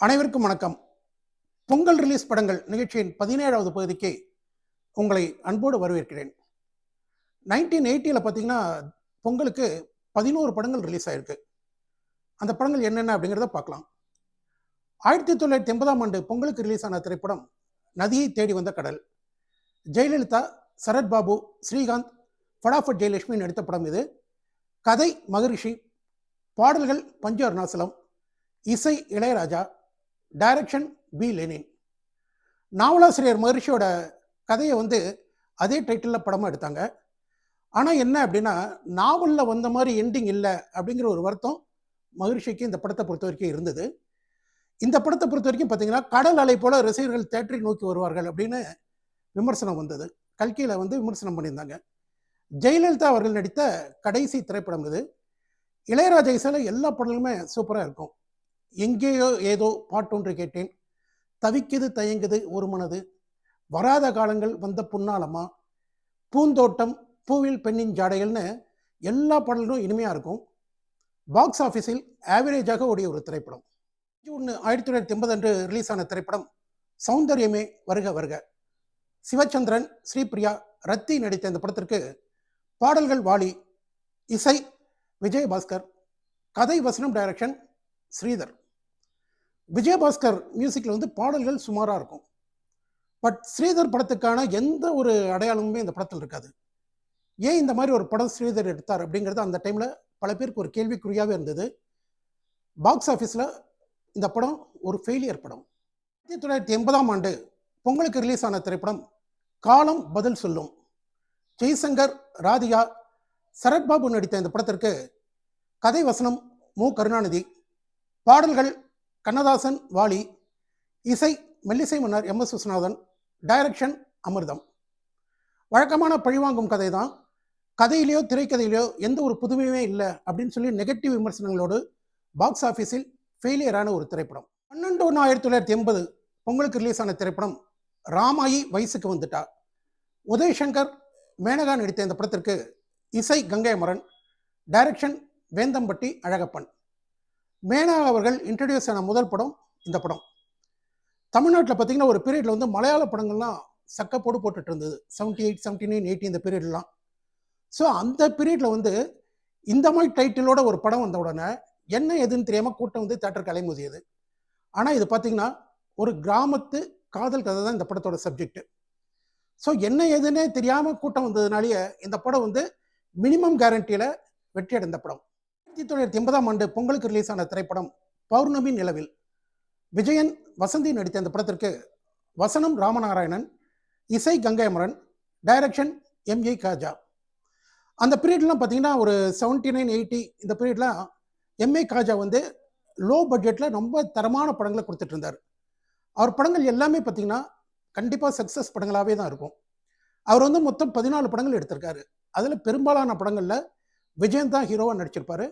அனைவருக்கும் வணக்கம். பொங்கல் ரிலீஸ் படங்கள் நிகழ்ச்சியின் பதினேழாவது பகுதிக்கு உங்களை அன்போடு வரவேற்கிறேன். நைன்டீன் எயிட்டியில் பார்த்தீங்கன்னா பொங்கலுக்கு பதினோரு படங்கள் ரிலீஸ் ஆயிருக்கு. அந்த படங்கள் என்னென்ன அப்படிங்கிறத பார்க்கலாம். ஆயிரத்தி தொள்ளாயிரத்தி எண்பதாம் ஆண்டு பொங்கலுக்கு ரிலீஸ் ஆன திரைப்படம் நதியை தேடி வந்த கடல். ஜெயலலிதா சரத்பாபு ஸ்ரீகாந்த் ஃபடாஃபட் ஜெயலட்சுமி நடித்த படம் இது. கதை மகரிஷி பாடல்கள் பஞ்சு அருணாசலம் இசை இளையராஜா டைரக்ஷன் பி லெனின் நாவலாசிரியர் மகர்ஷியோட கதையை வந்து அதே டைட்டிலில் படமாக எடுத்தாங்க. ஆனால் என்ன அப்படின்னா நாவலில் வந்த மாதிரி எண்டிங் இல்லை அப்படிங்கிற ஒரு வருத்தம் மகிழ்ச்சிக்கு இந்த படத்தை பொறுத்த வரைக்கும் இருந்தது. இந்த படத்தை பொறுத்த வரைக்கும் பார்த்தீங்கன்னா கடல் அலை போல ரசிகர்கள் தேட்டரை நோக்கி வருவார்கள் அப்படின்னு விமர்சனம் வந்தது. கல்கியில் வந்து விமர்சனம் பண்ணியிருந்தாங்க. ஜெயலலிதா அவர்கள் நடித்த கடைசி திரைப்படம் இது. இளையராஜா இசையில் எல்லா படங்களுமே சூப்பராக இருக்கும். எங்கேயோ ஏதோ பாட்டொன்று கேட்டேன். தவிக்குது தயங்குது ஒரு மனது. வராத காலங்கள் வந்த புன்னாலமா பூந்தோட்டம் பூவில் பெண்ணின் ஜாடைகள்னு எல்லா பாடல்களும் இனிமையாக இருக்கும். பாக்ஸ் ஆஃபீஸில் ஆவரேஜாக ஓடிய ஒரு திரைப்படம். ஒன்று ஆயிரத்தி தொள்ளாயிரத்தி எண்பது அன்று ரிலீஸ் ஆன திரைப்படம். சௌந்தரியமே வருக வருக. சிவச்சந்திரன் ஸ்ரீபிரியா ரத்தி நடித்த இந்த படத்திற்கு பாடல்கள் வாலி இசை விஜயபாஸ்கர் கதை வசனம் டைரக்ஷன் ஸ்ரீதர். விஜயபாஸ்கர் மியூசிக்கில் வந்து பாடல்கள் சுமாராக இருக்கும். பட் ஸ்ரீதர் படத்துக்கான எந்த ஒரு அடையாளமுமே இந்த படத்தில் இருக்காது. ஏன் இந்த மாதிரி ஒரு படம் ஸ்ரீதர் எடுத்தார் அப்படிங்கிறது அந்த டைமில் பல பேருக்கு ஒரு கேள்விக்குறியாகவே இருந்தது. பாக்ஸ் ஆஃபீஸில் இந்த படம் ஒரு ஃபெயிலியர் படம். ஆயிரத்தி தொள்ளாயிரத்தி எண்பதாம் ஆண்டு பொங்கலுக்கு ரிலீஸ் ஆன திரைப்படம் காலம் பதில் சொல்லும். ஜெய்சங்கர் ராதிகா சரத்பாபு நடித்த இந்த படத்திற்கு கதை வசனம் மு. கருணாநிதி பாடல்கள் கண்ணதாசன் வாலி இசை மெல்லிசை மன்னர் எம். எஸ். விஸ்வநாதன் டைரக்ஷன் அமிர்தம். வழக்கமான பழிவாங்கும் கதை தான் கதையிலையோ திரைக்கதையிலையோ எந்த ஒரு புதுமையுமே இல்லை அப்படின்னு சொல்லி நெகட்டிவ் விமர்சனங்களோடு பாக்ஸ் ஆஃபீஸில் ஃபெயிலியரான ஒரு திரைப்படம். பன்னெண்டு ஒன்று ஆயிரத்தி தொள்ளாயிரத்தி எண்பது பொங்கலுக்கு ரிலீஸ் ஆன திரைப்படம் ராமாயி வயசுக்கு வந்துட்டா. உதயசங்கர் மேனகா நடித்த இந்த படத்திற்கு இசை கங்கை மரன் டைரக்ஷன் வேந்தம்பட்டி அழகப்பன். மேனா அவர்கள் இன்ட்ரடியூஸ் ஆன முதல் படம் இந்த படம். தமிழ்நாட்டில் பார்த்தீங்கன்னா ஒரு பீரியடில் வந்து மலையாள படங்கள்லாம் சக்கப்போடு போட்டுட்டு இருந்தது. Seventy eight seventy nine eighty இந்த பீரியட்லாம் ஸோ அந்த பீரியடில் வந்து இந்த மாதிரி டைட்டிலோட ஒரு படம் வந்த உடனே என்ன எதுன்னு தெரியாமல் கூட்டம் வந்து தேட்டருக்கு அலைமோதியது. ஆனால் இது பார்த்தீங்கன்னா ஒரு கிராமத்து காதல் கதை தான் இந்த படத்தோட சப்ஜெக்ட் ஸோ என்ன எதுன்னே தெரியாமல் கூட்டம் வந்ததுனாலேயே இந்த படம் வந்து மினிமம் கேரண்டியில் வெற்றி அடைந்த படம். ஆயிரத்தி தொள்ளாயிரத்தி எண்பதாம் ஆண்டு பொங்கலுக்கு ரிலீஸ் ஆன திரைப்படம் பௌர்ணமி நிலவில். விஜயன் வசந்தி நடித்த இந்த படத்திற்கு வசனம் ராமநாராயணன் இசை Gangai Amaran direction M A Kaja அந்த பீரியட்லாம் பார்த்தீங்கன்னா ஒரு செவன்ட்டி நைன் எயிட்டி இந்த பீரியட்லாம் எம்ஏ காஜா வந்து லோ பட்ஜெட்டில் ரொம்ப தரமான படங்களை கொடுத்துட்டு இருந்தார். அவர் படங்கள் எல்லாமே பார்த்தீங்கன்னா கண்டிப்பாக சக்ஸஸ் படங்களாகவே தான் இருக்கும். அவர் வந்து மொத்தம் பதினாலு படங்கள் எடுத்திருக்காரு. அதில் பெரும்பாலான படங்களில் விஜயன் தான் ஹீரோவாக நடிச்சிருப்பாரு.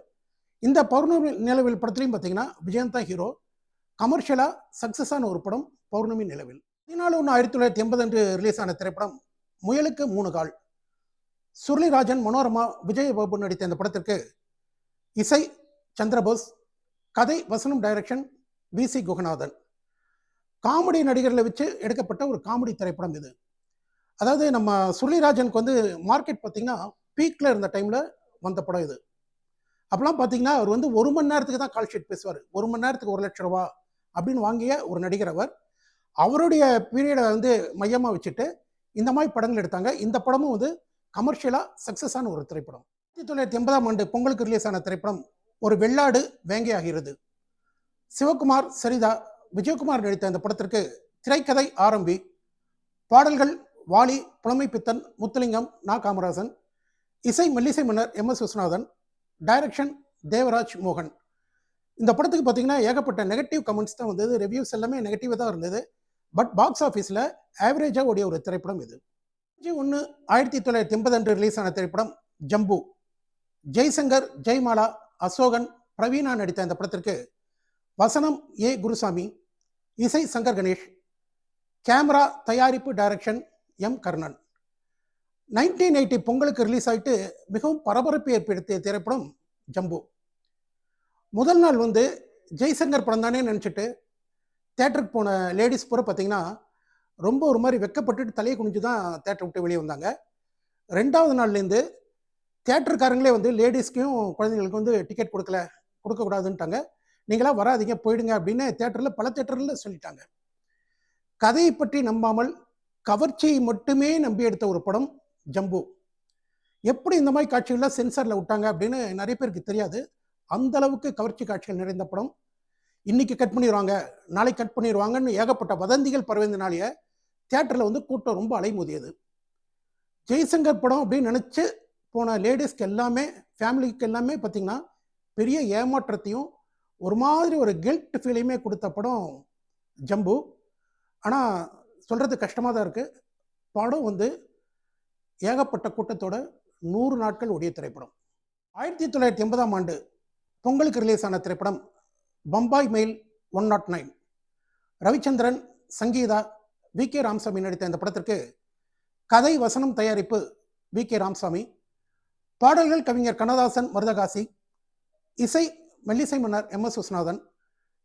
இந்த பௌர்ணமி நிலவில் படத்துலையும் பார்த்தீங்கன்னா விஜயந்தா ஹீரோ கமர்ஷியலாக சக்ஸஸான ஒரு படம் பௌர்ணமி நிலவில். பதினாலு ஒன்று ஆயிரத்தி தொள்ளாயிரத்தி எண்பது அன்று ரிலீஸ் ஆன திரைப்படம் முயலுக்கு மூணு கால். சுருளிராஜன் மனோரமா விஜயபாபு நடித்த இந்த படத்திற்கு இசை சந்திரபோஸ் கதை வசனம் direction V C Guganathan. Comedy நடிகர்களை வச்சு எடுக்கப்பட்ட ஒரு காமெடி திரைப்படம் இது. அதாவது நம்ம சுருளிராஜனுக்கு வந்து மார்க்கெட் பார்த்திங்கன்னா பீக்கில் இருந்த டைமில் வந்த படம் இது. அப்போலாம் பார்த்தீங்கன்னா அவர் வந்து ஒரு மணி நேரத்துக்கு தான் கால் ஷீட் பேசுவார். ஒரு மணி நேரத்துக்கு ஒரு லட்ச ரூபா அப்படின்னு வாங்கிய ஒரு நடிகர் அவர். அவருடைய பீரியடை வந்து மையமாக வச்சுட்டு இந்த மாதிரி படங்கள் எடுத்தாங்க. இந்த படமும் வந்து கமர்ஷியலாக சக்ஸஸான ஒரு திரைப்படம். ஆயிரத்தி தொள்ளாயிரத்தி எண்பதாம் ஆண்டு பொங்கலுக்கு ரிலீஸ் ஆன திரைப்படம் ஒரு வெள்ளாடு வேங்கையாகிறது. சிவகுமார் சரிதா விஜயகுமார் நடித்த இந்த படத்திற்கு திரைக்கதை ஆரம்பி பாடல்கள் வாலி புலமை பித்தன் முத்துலிங்கம் நா. காமராசன் இசை மெல்லிசை மன்னர் M. S. Viswanathan direction Devaraj மோகன் இந்த படத்துக்கு பார்த்தீங்கன்னா ஏகப்பட்ட நெகட்டிவ் கமெண்ட்ஸ் தான் வந்தது. ரிவ்யூஸ் எல்லாமே நெகட்டிவாக தான் இருந்தது. பட் பாக்ஸ் ஆஃபீஸில் ஆவரேஜாக ஓடிய ஒரு திரைப்படம் இது. ஒன்று ஆயிரத்தி தொள்ளாயிரத்தி எண்பது அன்று ரிலீஸ் ஆன திரைப்படம் ஜம்பு ஜெய்சங்கர் ஜெய்மாலா அசோகன் பிரவீனா நடித்த இந்த படத்திற்கு வசனம் ஏ. குருசாமி இசை சங்கர் கணேஷ் கேமரா தயாரிப்பு direction M. Karnan. Nineteen eighty பொங்கலுக்கு ரிலீஸ் ஆகிட்டு மிகவும் பரபரப்பு ஏற்படுத்திய திரைப்படம் ஜம்பு. முதல் நாள் வந்து ஜெய்சங்கர் படம் தானே நினச்சிட்டு தேட்டருக்கு போன லேடிஸ் பூரா பார்த்தீங்கன்னா ரொம்ப ஒரு மாதிரி வெக்கப்பட்டுட்டு தலையை குனிஞ்சு தான் தேட்டர் விட்டு வெளியே வந்தாங்க. ரெண்டாவது நாள்லேருந்து தேட்டருக்காரங்களே வந்து லேடிஸ்க்கும் குழந்தைங்களுக்கு வந்து டிக்கெட் கொடுக்கல கொடுக்கக்கூடாதுன்ட்டாங்க. நீங்களா வராதீங்க போயிடுங்க அப்படின்னு தேட்டரில் பல தேட்டரில் சொல்லிட்டாங்க. கதையை பற்றி நம்பாமல் கவர்ச்சியை மட்டுமே நம்பி எடுத்த ஒரு படம் ஜம்பு. எப்படி இந்த மாதிரி காட்சிகள்லாம் சென்சாரில் விட்டாங்க அப்படின்னு நிறைய பேருக்கு தெரியாது. அந்த அளவுக்கு கவர்ச்சி காட்சிகள் நிறைந்த படம். இன்னைக்கு கட் பண்ணிடுவாங்க நாளைக்கு கட் பண்ணிடுவாங்கன்னு ஏகப்பட்ட வதந்திகள் பரவிந்தனாலேயே தியேட்டரில் வந்து கூட்டம் ரொம்ப அலைமோதியது. ஜெய்சங்கர் படம் அப்படின்னு நினச்சி போன லேடிஸ்க்கு எல்லாமே ஃபேமிலிக்கு எல்லாமே பார்த்திங்கன்னா பெரிய ஏமாற்றத்தையும் ஒரு மாதிரி ஒரு கில்ட் ஃபீலையுமே கொடுத்த படம் ஜம்பு. ஆனால் சொல்கிறது கஷ்டமாக தான் இருக்குது படம் வந்து ஏகப்பட்ட கூட்டத்தோட நூறு நாட்கள் ஓடிய திரைப்படம். ஆயிரத்தி தொள்ளாயிரத்தி எண்பதாம் ஆண்டு பொங்கலுக்கு ரிலீஸ் ஆன திரைப்படம் Bombay mail one naught nine. Ravichandran Sangeetha V K Ramasamy நடித்த இந்த படத்திற்கு கதை வசனம் தயாரிப்பு வி கே ராமசாமி பாடல்கள் கவிஞர் கண்ணதாசன் மருதகாசி இசை மெல்லிசை மன்னர் M S Viswanathan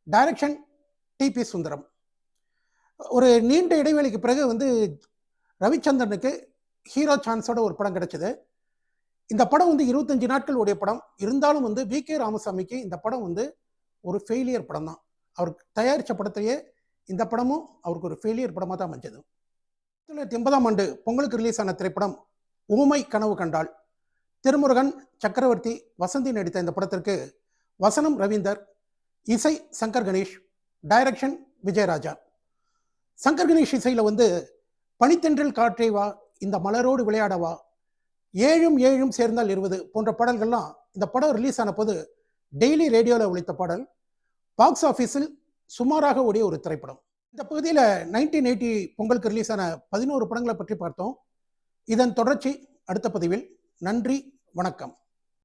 direction T P Sundaram. ஒரு நீண்ட இடைவெளிக்கு பிறகு வந்து ரவிச்சந்திரனுக்கு ஹீரோ சான்ஸோட ஒரு படம் கிடைச்சது. இந்த படம் வந்து இருபத்தஞ்சு நாட்கள் உடைய படம். இருந்தாலும் வந்து வி கே ராமசாமிக்கு இந்த படம் வந்து ஒரு ஃபெயிலியர் படம் தான். அவர் தயாரித்த படத்திலேயே இந்த படமும் அவருக்கு ஒரு ஃபெயிலியர் படமாக தான் அமைஞ்சது. தொள்ளாயிரத்தி எண்பதாம் ஆண்டு பொங்கலுக்கு ரிலீஸ் ஆன திரைப்படம் ஊமை கனவு கண்டாள். திருமுருகன் சக்கரவர்த்தி வசந்தி நடித்த இந்த படத்திற்கு வசனம் ரவீந்தர் இசை சங்கர் கணேஷ் டைரக்ஷன் விஜயராஜா. சங்கர் கணேஷ் இசையில் வந்து பனித்தென்றில் காற்றே வா இந்த மலரோடு விளையாடவா? ஏழும் ஏழும் சேர்ந்தால் இருபது போன்ற பாடல்கள்லாம் இந்த படம் ரிலீஸ் ஆன போது டெய்லி ரேடியோவில் ஒழித்த பாடல் பாக்ஸ் ஆஃபீஸில் சுமாராக ஓடிய ஒரு திரைப்படம். இந்த பகுதியில் நைன்டீன் எயிட்டி பொங்கலுக்கு ரிலீஸ் ஆன பதினோரு படங்களை பற்றி பார்த்தோம். இதன் தொடர்ச்சி அடுத்த பதிவில். நன்றி வணக்கம்.